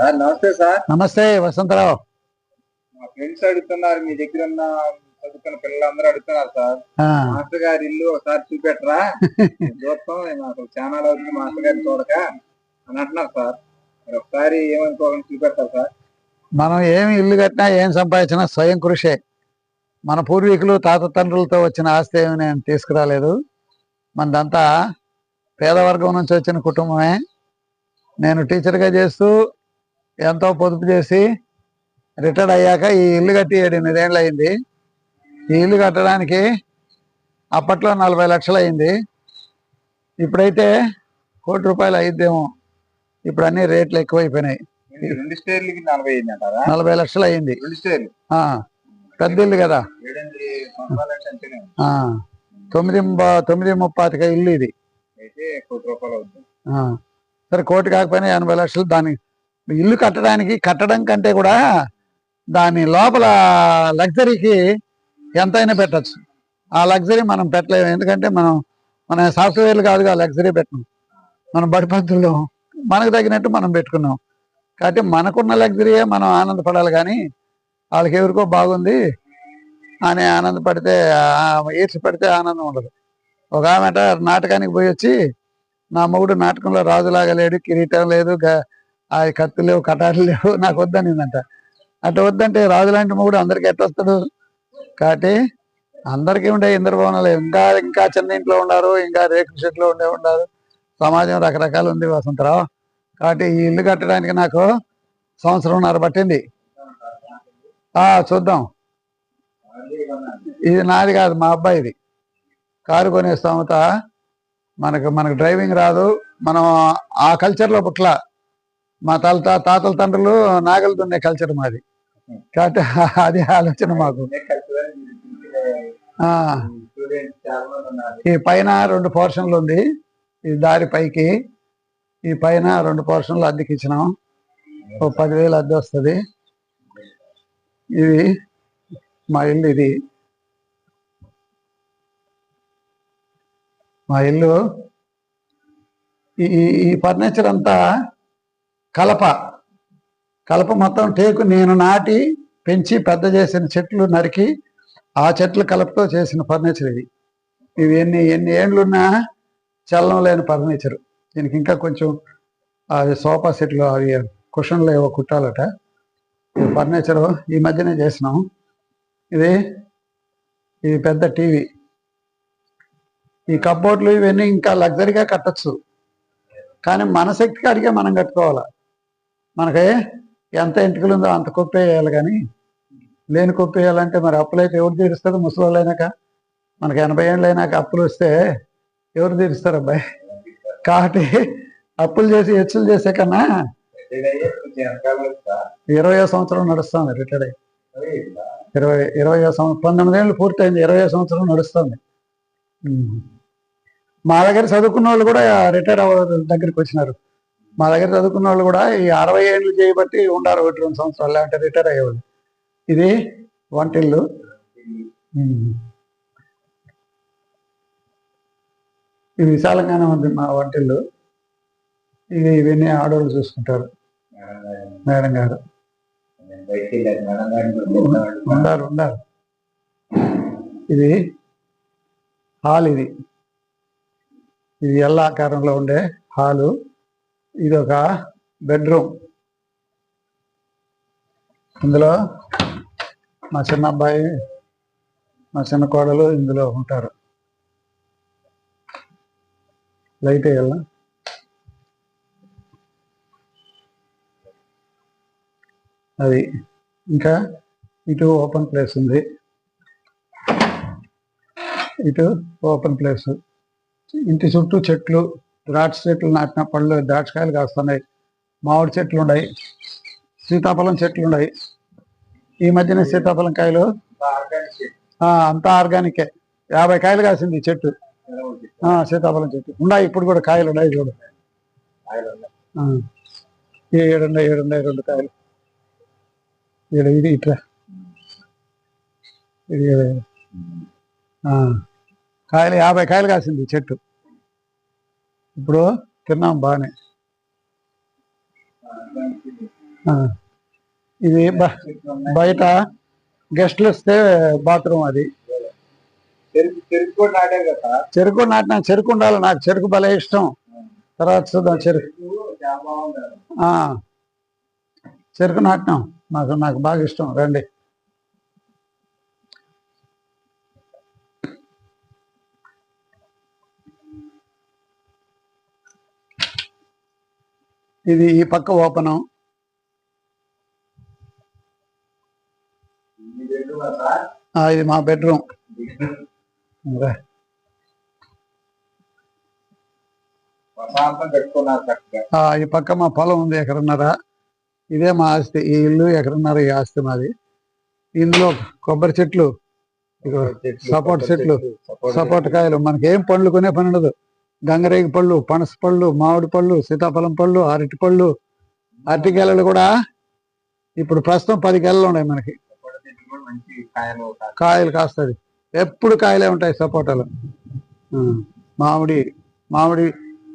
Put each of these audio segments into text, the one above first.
Sir నమస్తే sir. నమస్తే వసంతరావు. మా ఫ్రెండ్స్ అడుగుతున్నారు మీ దగ్గర ఉన్న చదువుకున్న పిల్లలందరూ అడుగుతున్నారు సార్. మాస్టర్ గారి ఇల్లు ఒకసారి చూపెట్టరా? చూస్తాం మాకు చాలా అవుతుంది మాస్టర్ గారిని చూడక అని అంటున్నారు సార్. మరి ఒకసారి ఏమనుకోకుండా చూపెడతారు సార్? మనం ఏమి ఇల్లు కట్టినా ఏం సంపాదించినా స్వయం కృషే. మన పూర్వీకులు తాత తండ్రులతో వచ్చిన ఆస్తి ఏమి నేను తీసుకురాలేదు. మనదంతా పేదవర్గం నుంచి వచ్చిన కుటుంబమే. నేను టీచర్గా చేస్తూ ఎంతో పొదుపు చేసి రిటైర్డ్ అయ్యాక ఈ ఇల్లు కట్టి ఏడెనిమిదేళ్ళు అయింది. ఈ ఇల్లు కట్టడానికి అప్పట్లో నలభై లక్షలు అయింది. ఇప్పుడైతే కోటి రూపాయలు అయిద్దేమో. ఇప్పుడు అన్ని రేట్లు ఎక్కువైపోయినాయి. రెండు స్టేర్లకి నలభై అయింది అంటారా? నలభై లక్షలు అయింది. పెద్ద ఇల్లు కదా. తొమ్మిది తొమ్మిది ముప్పాతిక ఇల్లు ఇది. సరే కోటి కాకపోయినా ఎనభై లక్షలు దాని ఇల్లు కట్టడానికి కట్టడం కంటే కూడా దాని లోపల లగ్జరీకి ఎంతైనా పెట్టచ్చు. ఆ లగ్జరీ మనం పెట్టలేము. ఎందుకంటే మనం మన సాఫ్ట్వేర్లు కాదుగా లగ్జరీ పెట్టినాం మన బడిపంతుల్లో మనకు తగినట్టు మనం పెట్టుకున్నాం. కాబట్టి మనకున్న లగ్జరీయే మనం ఆనందపడాలి కానీ వాళ్ళకి ఎవరికో బాగుంది అని ఆనందపడితే ఈర్చి పడితే ఆనందం ఉండదు. ఒక ఆమె నాటకానికి పోయి వచ్చి నా మొగుడు నాటకంలో రాజులాగా లేడు కిరీటం లేదు ఆ కత్తులు లేవు కటాలు లేవు నాకు వద్దనిందంట. అట్లా వద్దంటే రాజు లాంటి మొగుడు అందరికి ఎట్లా వస్తాడు? కాబట్టి అందరికీ ఉండే ఇంద్రభవనాలు ఇంకా ఇంకా చిన్న ఇంట్లో ఉన్నారు ఇంకా రేకుల షెడ్లో ఉండే ఉన్నారు. సమాజం రకరకాలు ఉంది వసంతరావు. కాబట్టి ఈ ఇల్లు కట్టడానికి నాకు సంవత్సరంన్నర పట్టింది. చూద్దాం. ఇది నాది కాదు మా అబ్బాయిది. కారు కొనే స్తోమత మనకు మనకు డ్రైవింగ్ రాదు. మనం ఆ కల్చర్లో పుట్ల మా తల తాతల తండ్రులు నాగలు దున్నే కల్చర్ మాది. కాబట్టి అది ఆలోచన మాకు. ఈ పైన రెండు పోర్షన్లు ఉంది. ఈ దారి పైకి ఈ పైన రెండు పోర్షన్లు అద్దెకి ఇచ్చినాం. ఓ పదివేలు అద్దె వస్తుంది. ఇది మా ఇల్లు ఇది. మా ఇల్లు ఈ- ఈ ఫర్నిచర్ అంతా కలప. కలప మొత్తం టేకు నేను నాటి పెంచి పెద్ద చేసిన చెట్లు నరికి ఆ చెట్లు కలపతో చేసిన ఫర్నిచర్ ఇది. ఇవి ఎన్ని ఎన్ని ఏండ్లున్నా చల్లం లేని ఫర్నిచర్. దీనికి ఇంకా కొంచెం అవి సోఫా సెట్లు అవి కుషన్లు ఏవో కుట్టాలట. ఫర్నిచర్ ఈ మధ్యనే చేసినాం. ఇది ఇది పెద్ద టీవీ. ఈ కబ్బోర్డ్లు ఇవన్నీ ఇంకా లగ్జరీగా కట్టచ్చు. కానీ మన శక్తి కాడికే మనం కట్టుకోవాలి. మనకి ఎంత ఇంటికలు ఉందో అంత కొప్పేయాలి కానీ లేని కొప్పేయాలంటే మరి అప్పులైతే ఎవరు తీరుస్తారు? ముసలి అయినాక మనకి ఎనభై ఏళ్ళైనాక అప్పులు వస్తే ఎవరు తీరుస్తారు అబ్బాయి? కాబట్టి అప్పులు చేసి హెచ్చులు చేసే కన్నా ఇరవయో సంవత్సరం నడుస్తుంది రిటైర్డ్ అయ్యి. ఇరవై ఇరవై సంవత్సరం పంతొమ్మిది ఏళ్ళు పూర్తయింది ఇరవై సంవత్సరం నడుస్తుంది. మా దగ్గర చదువుకున్న వాళ్ళు కూడా రిటైర్ అవ్వ దగ్గరికి వచ్చినారు. మా దగ్గర చదువుకున్న వాళ్ళు కూడా ఈ అరవై ఏళ్ళు చేయబట్టి ఉండారు ఒకటి రెండు సంవత్సరాలు లేకపోతే రిటైర్ అయ్యేవాళ్ళు. ఇది వంటిల్లు. ఇది విశాలంగానే ఉంది మా వంటిల్లు. ఇది ఇవన్నీ ఆడవాళ్ళు చూసుకుంటారు. మేడం గారు. ఉండారు ఉండారు. ఇది హాల్ ఇది. ఇది ఎల్ల ఆకారంలో ఉండే హాలు. ఇది ఒక బెడ్రూమ్. ఇందులో మా చిన్న అబ్బాయి మా చిన్న కోడలు ఇందులో ఉంటారు. లైట్ వేయాల? అది ఇంకా ఇటు ఓపెన్ ప్లేస్ ఉంది. ఇటు ఓపెన్ ప్లేస్. ఇంటి చుట్టూ చెట్లు ద్రాక్ష చెట్లు నాటిన పళ్ళు ద్రాక్షకాయలు కాస్తున్నాయి. మామిడి చెట్లు ఉన్నాయి సీతాఫలం చెట్లు ఉన్నాయి ఈ మధ్యన సీతాఫలం కాయలు? ఆ, అంతా ఆర్గానికే. యాభై కాయలు కాసింది ఈ చెట్టు. ఆ, సీతాఫలం చెట్టు. ఉన్నాయి ఇప్పుడు కూడా కాయలు ఉన్నాయి చూడు. ఏడున్నాయి ఏడున్నాయి రెండు కాయలు. ఈడ ఇది ఇట్లా. ఇది ఆ. కాయలు యాభై కాయలు కాసింది చెట్టు. ఇప్పుడు తిన్నాం బాగానే. ఇది. బయట గెస్ట్లు వస్తే బాత్రూమ్ అది. చెరుకు నాటిన చెరుకు ఉండాలి. నాకు చెరుకు భలే ఇష్టం. తర్వాత చూద్దాం చెరుకు. చెరుకు నాటినాం. నాకు నాకు బాగా ఇష్టం. రండి. ఇది ఈ పక్క ఓపెను. ఇది మా బెడ్రూమ్. ఈ పక్క మా పొలం ఉంది ఎకరన్నర ఇదే మా ఆస్తి ఈ ఇల్లు ఎకరన్నర ఈ ఆస్తి మాది. ఇందులో కొబ్బరి చెట్లు సపోటా చెట్లు, సపోటా కాయలు మనకి ఏం పండ్లు కొనే పని ఉండదు. గంగరేగి పళ్ళు పనస పళ్ళు మామిడి పళ్ళు సీతాఫలం పళ్ళు అరటి పళ్ళు అరటి గెలలు కూడా ఇప్పుడు ప్రస్తుతం పది గెలలు ఉన్నాయి మనకి. కాయలు కాస్తుంది. ఎప్పుడు కాయలే ఉంటాయి సపోటాలు. మామిడి మామిడి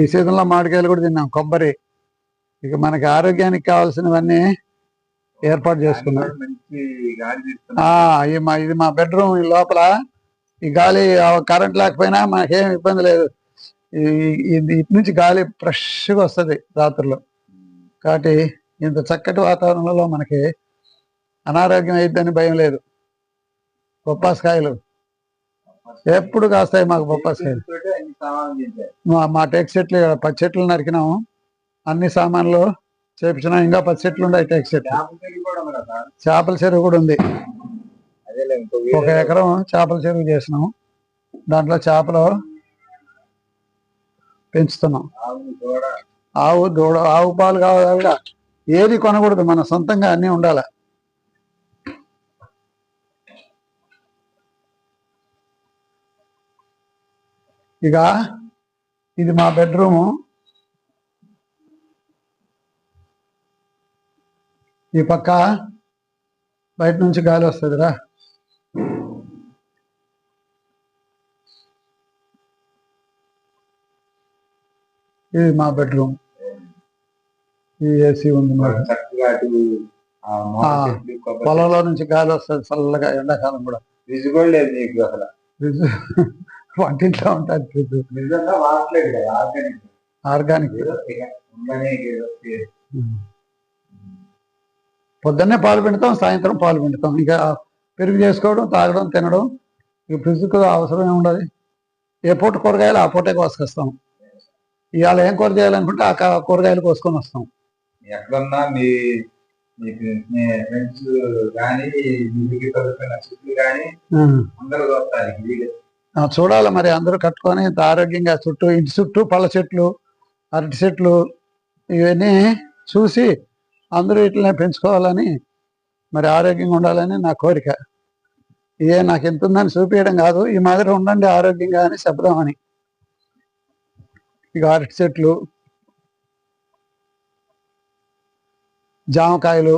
ఈ సీజన్లో మామిడికాయలు కూడా తిన్నాం కొబ్బరి. ఇక మనకి ఆరోగ్యానికి కావాల్సినవన్నీ ఏర్పాటు చేసుకున్నాం. ఇది మా బెడ్రూమ్ ఈ లోపల ఈ గాలి కరెంట్ లేకపోయినా మనకేం ఇబ్బంది లేదు. ఇటు నుంచి గాలి ఫ్రెష్గా వస్తుంది రాత్రిలో. కాబట్టి ఇంత చక్కటి వాతావరణంలో మనకి అనారోగ్యం అయిద్దని భయం లేదు. బొప్పాసకాయలు. ఎప్పుడు కాస్తాయి మాకు బొప్పాసకాయలు? మా మా టేక్ చెట్లు పచ్చి చెట్లు నరికినాము అన్ని సామాన్లు చేపించినా. ఇంకా పచ్చి చెట్లు ఉన్నాయి టేక్ చెట్లు చేపల చెరువు కూడా ఉంది. ఒక ఎకరం చేపల చెరువు చేసినాం. దాంట్లో చేపలు పెంచుతున్నాం. ఆవు దూడ ఆవు పాలు కావాలి కూడా ఏది కొనకూడదు మన సొంతంగా అన్నీ ఉండాలి. ఇక ఇది మా బెడ్రూము. ఈ పక్క బయట నుంచి గాలి వస్తుందిరా. ఇది మా బెడ్రూమ్. ఈ ఏసీ ఉంది మాకు. పొలంలో నుంచి గాలి వస్తుంది చల్లగా ఎండాకాలం కూడా. ఫ్రిడ్జ్ కూడా లేదు నీకు అసలు. ఫ్రిడ్జ్ వంటింట్లో ఉంటుంది ఫ్రిడ్జ్. నిజంగా కదా ఆర్గానిక్. ఆర్గానిక్. పొద్దున్నే పాలు పిండుతాం సాయంత్రం పాలు పిండుతాం. ఇంకా పెరుగు చేసుకోవడం తాగడం తినడం ఇక ఫ్రిడ్జ్కి అవసరం ఏముండదు ఏ పూట కూరగాయలు ఆ పూటే కోసుకొస్తాం. ఇవాళ ఏం కూర చేయాలనుకుంటే ఆ కూరగాయలు కోసుకొని వస్తాం. ఎక్కడున్నా మీ మీకు మీ ఫ్రెండ్స్ కానీ మీకు చదువుకున్న చుట్టూ కానీ అందరూ వస్తారు వీళ్ళు. ఆ, చూడాలి మరి అందరూ కట్టుకొని ఇంత ఆరోగ్యంగా చుట్టూ ఇంటి చుట్టూ పళ్ళ చెట్లు అరటి చెట్లు ఇవన్నీ చూసి అందరూ ఇట్లనే పెంచుకోవాలని మరి ఆరోగ్యంగా ఉండాలని నా కోరిక. ఏ నాకు ఎంత ఉందని చూపించడం కాదు ఈ మాదిరి ఉండండి ఆరోగ్యంగా అని చెప్దామని. ఇక అరటి చెట్లు జామకాయలు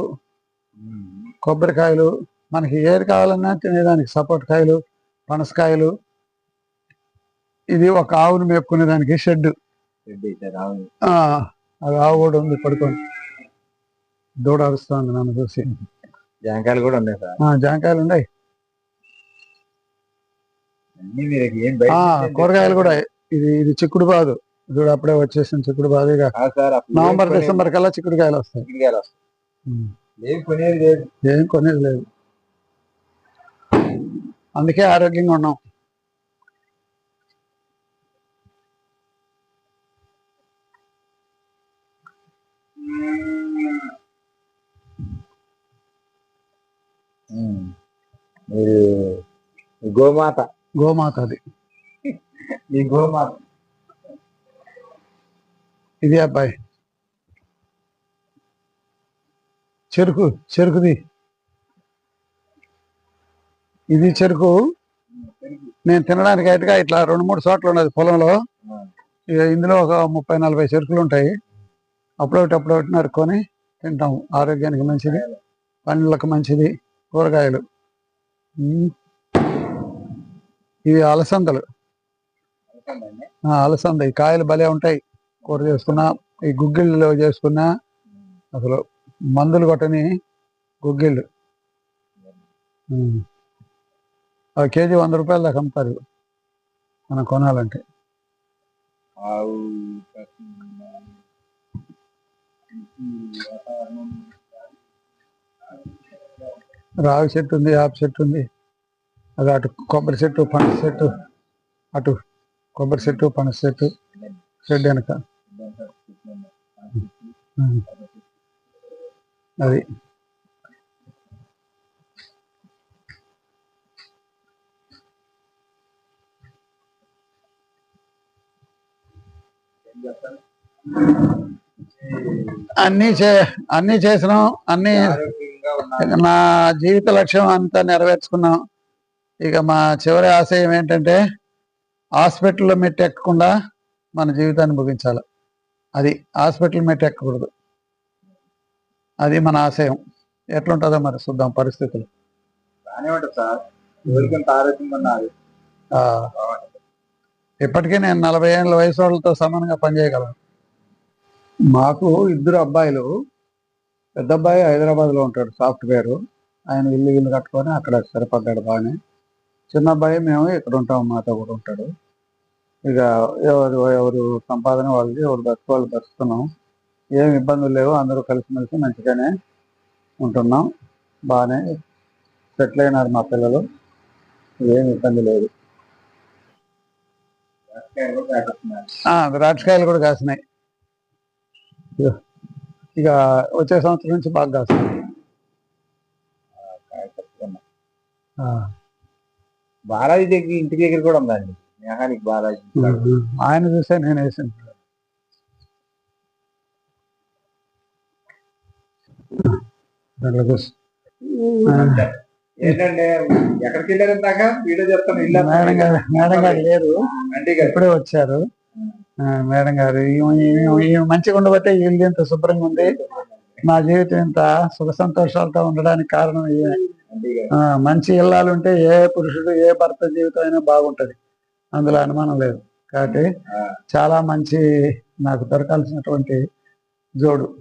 కొబ్బరికాయలు మనకి ఏది కావాలన్నా తినేదానికి సపోర్ట్ కాయలు పనసకాయలు. ఇది ఒక ఆవును మేపుకునేదానికి షెడ్ రెడ్డి సార్ అవును అది ఆవు కూడా ఉంది పడుకొని. దూడ అరుస్తుంది నన్ను చూసి. జాంకాయలు కూడా ఉన్నాయి సార్. జాంకాయలు ఉన్నాయి. కూరగాయలు కూడా. ఇది ఇది చిక్కుడు బాదు. చూడు అప్పుడే వచ్చేసిన చిక్కుడు అప్పుడు నవంబర్ డిసెంబర్ కల్లా చిక్కుడుకాయలు వస్తాయి. ఏం కొనేది లేదు. ఏం కొనేది లేదు. అందుకే ఆరోగ్యంగా ఉన్నాం. గోమాత. గోమాత అది. మీ గోమాత. ఇది అబ్బాయి. చెరుకు చెరుకుది. ఇది చెరుకు. నేను తినడానికి అటుగా ఇట్లా రెండు మూడు చోట్ల ఉన్నది పొలంలో. ఇందులో ఒక ముప్పై నలభై చెరుకులు ఉంటాయి. అప్పుడొకటి అప్పుడొకటి నరుక్కొని తింటాం ఆరోగ్యానికి మంచిది. పండ్లకు మంచిది. కూరగాయలు. ఇవి అలసందలు. ఆ, అలసంద. ఈ కాయలు భలే ఉంటాయి. కూర చేసుకున్నా ఈ గుగ్గిళ్ళలో చేసుకున్నా అసలు మందులు కొట్టని గుగ్గిళ్ళు. అవి కేజీ వంద రూపాయలు దాకా అమ్ముతారు మనం కొనాలంటే రావి చెట్టు ఉంది యాప చెట్టు ఉంది అది అటు కొబ్బరి చెట్టు పనస చెట్టు అటు కొబ్బరి చెట్టు పనస చెట్టు షెడ్ వెనక. అది. అన్నీ చే అన్నీ చేసినాం అన్నీ నా జీవిత లక్ష్యం అంతా నెరవేర్చుకున్నాం. ఇక మా చివరి ఆశయం ఏంటంటే హాస్పిటల్లో మెట్టు ఎక్కకుండా మన జీవితాన్ని ముగించాలి. అది హాస్పిటల్ మెట్టు ఎక్కకూడదు. అది మన ఆశయం. ఎట్లుంటుందో మరి చూద్దాం పరిస్థితులు. ఇప్పటికీ నేను నలభై ఏళ్ళ వయసు వాళ్ళతో సమానంగా పనిచేయగలను మాకు ఇద్దరు అబ్బాయిలు. పెద్ద అబ్బాయి హైదరాబాద్లో ఉంటాడు సాఫ్ట్వేర్. ఆయన ఇల్లు ఇల్లు కట్టుకొని అక్కడ స్థిరపడ్డాడు బాగానే. చిన్న అబ్బాయి మేము ఇక్కడ ఉంటాం మాతో కూడా ఉంటాడు. ఇక ఎవరు ఎవరు సంపాదన వాళ్ళది ఎవరు బతుకు వాళ్ళు బతుకుతున్నాం. ఏం ఇబ్బందులు లేవు అందరూ కలిసిమెలిసి మంచిగానే ఉంటున్నాం. బాగానే సెటిల్ అయినారు మా పిల్లలు. ఏం ఇబ్బంది లేదు. ద్రాక్షకాయలు కూడా కాసినాయి. ఇక వచ్చే సంవత్సరం నుంచి బాగా. ఆ, బాలాజీ దగ్గర ఇంటి దగ్గర కూడా ఉందండి మెహానిక్ బాలాజీ ఆయన చూసే నేను వేసాను. ఏంటంటే ఎక్కడికి వెళ్ళారు దాకా వీడియో చెప్తాను. మేడం గారు మేడం గారు లేరు. ఇప్పుడే వచ్చారు. ఆ, మేడం గారు మంచిగా ఉండబట్టే ఇల్లు ఇంత శుభ్రంగా ఉంది. నా జీవితం ఇంత సుఖ సంతోషాలతో ఉండడానికి కారణం మంచి ఇల్లాలు ఉంటే ఏ పురుషుడు ఏ భర్త జీవితం అయినా బాగుంటది. అందులో అనుమానం లేదు. కాబట్టి చాలా మంచి నాకు దొరకాల్సినటువంటి జోడు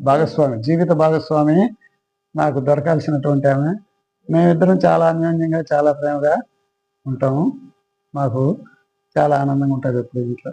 భాగస్వామి జీవిత భాగస్వామి నాకు దొరకాల్సినటువంటి ఆమె. మేమిద్దరం చాలా అన్యోన్యంగా చాలా ప్రేమగా ఉంటాము. మాకు చాలా ఆనందంగా ఉంటుంది ఎప్పుడు ఇంట్లో.